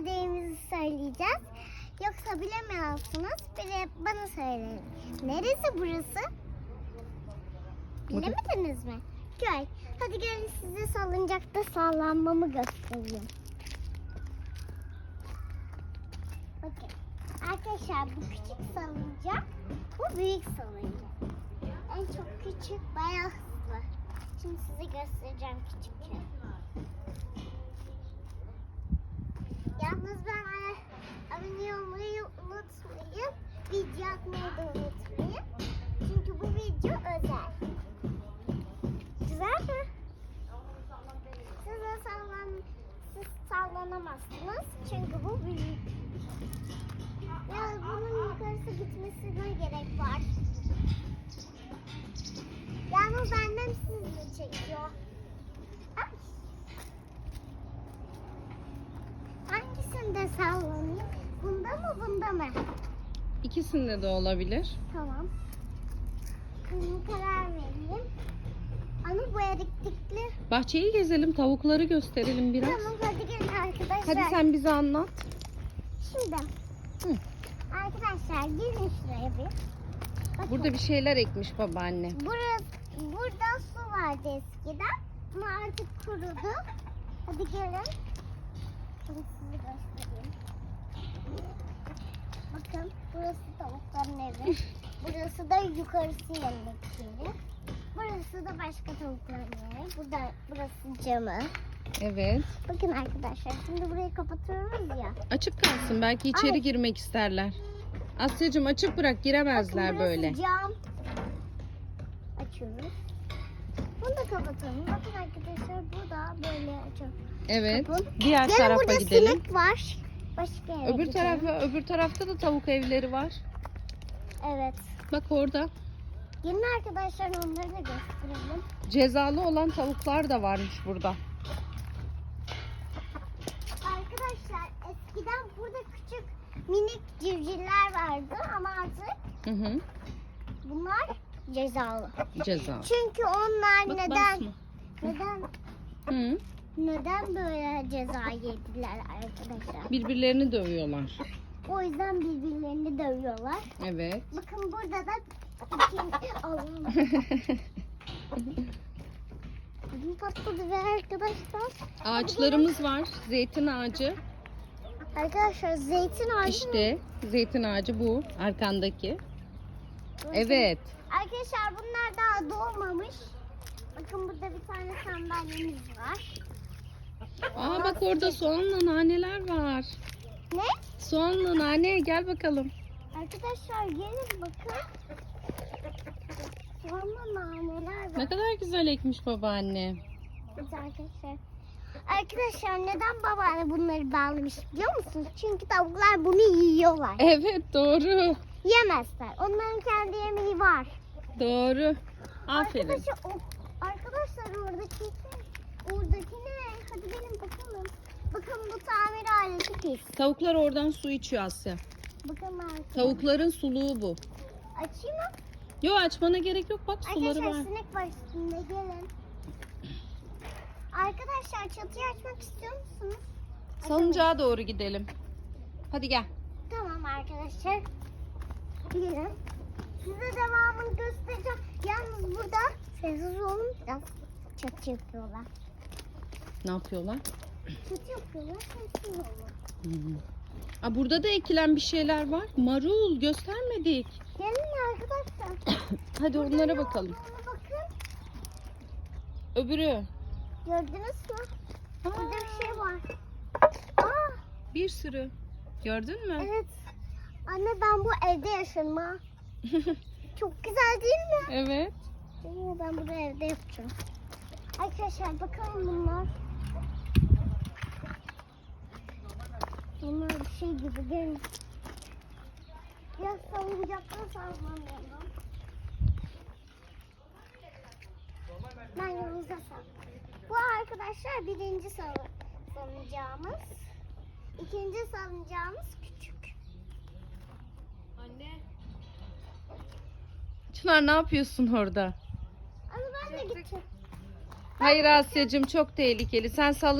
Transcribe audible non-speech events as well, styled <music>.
neredeyimizi söyleyeceğiz. Yoksa bilemiyorsunuz. Bir de bana söyleyin. Neresi burası? Bilemediniz mi? Köy. Hadi gelin size salıncakta sallanmamı göstereyim. Bakın. Arkadaşlar bu küçük salıncak, bu büyük salıncak. En çok küçük bayağı hızlı. Şimdi size göstereceğim sallanamazsınız. Çünkü bu büyük. Ya bunun yukarısı gitmesine gerek var. Yalnız annem sizi çekiyor. Ay. Hangisinde sallanayım? Bunda mı bunda mı? İkisinde de olabilir. Tamam. Şimdi karar vereyim. Ama bu eriklikli. Bahçeyi gezelim, tavukları gösterelim biraz. Tamam hadi gelin arkadaşlar. Hadi sen bize anlat. Şimdi. Hı. Arkadaşlar gelin şuraya bir. Bakın. Burada bir şeyler ekmiş babaanne. Burası, burada su vardı eskiden ama artık kurudu. Hadi gelin. Şimdi sizi göstereyim. Bakın burası tavukların evi. <laughs> burası da yukarısı yerindeki yeri. Burası da başka tavukların evi. Burada, burası camı. Evet. Bakın arkadaşlar şimdi burayı kapatıyoruz ya. Açık kalsın. Belki içeri Ay. girmek isterler. Asya'cığım açık bırak giremezler Bakın böyle. cam. Açıyoruz. Bunu da kapatalım. Bakın arkadaşlar bu da böyle açıyor. Evet. Kapı. Diğer Gelin tarafa burada gidelim. sinek var. Başka yere Öbür gidelim. tarafa, öbür tarafta da tavuk evleri var. Evet. Bak orada. Gelin arkadaşlar onları da gösterelim. Cezalı olan tavuklar da varmış burada. Arkadaşlar eskiden burada küçük civcivler vardı ama artık Hı hı. bunlar cezalı. Cezalı. Çünkü onlar Bak neden basma. neden Hı. neden böyle ceza yediler arkadaşlar? Birbirlerini dövüyorlar. O yüzden birbirlerini dövüyorlar. Evet. Bakın burada da iki <laughs> Allah'ım. Ödüm patladı ve arkadaşlar. Ağaçlarımız var. Zeytin ağacı. Arkadaşlar zeytin ağacı mı? İşte zeytin ağacı bu arkandaki. Evet. Arkadaşlar bunlar daha doğmamış. Bakın burada bir tane sandalyemiz var. Aa bak orada soğanla naneler var. Ne? Soğanla nane gel bakalım. Arkadaşlar gelin bakın. Soğanla naneler var. Ne kadar güzel ekmiş babaanne. Evet arkadaşlar. Arkadaşlar neden babaanne bunları bağlamış biliyor musunuz? Çünkü tavuklar bunu yiyorlar. Evet doğru. Yemezler. Onların kendi yemeği var. Doğru. Aferin. Arkadaşlar, o, arkadaşlar oradaki oradaki ne? Hadi gelin bakalım. Bakın bu tamir aleti pis. Tavuklar oradan su içiyor Asya. Bakın arkadaşlar. Tavukların suluğu bu. Açayım mı? Yo açmana gerek yok bak suları Arkadaşlar var. sinek var üstünde gelin. Arkadaşlar çatıyı açmak istiyor musunuz? Salıncağa doğru gidelim. Hadi gel. Tamam arkadaşlar. Gelin. Size devamını göstereceğim. Yalnız burada sessiz olun biraz. Çatı yapıyorlar. Ne yapıyorlar? Çatı yapıyorlar sessiz olun. Hmm. Aa, burada da ekilen bir şeyler var. Marul göstermedik. Gelin arkadaşlar. <coughs> Hadi Burada onlara ne bakalım. olduğunu Bakın. Öbürü. Gördünüz mü? Burada bir şey var. Aa, bir sürü. Gördün mü? evet. Anne ben bu evde yaşarım ha. <laughs> Çok güzel değil mi? evet. Değil Ben bunu evde yapacağım. Arkadaşlar bakalım bunlar. Bunlar bir şey gibi gelin. Biraz salıncakta sallanıyorum. Ben yanınıza sal. Bu arkadaşlar birinci salı salıncağımız. İkinci salıncağımız küçük. Çınar ne yapıyorsun orada? Ama ben de gideceğim. Hayır Asya'cığım çok tehlikeli. Sen salın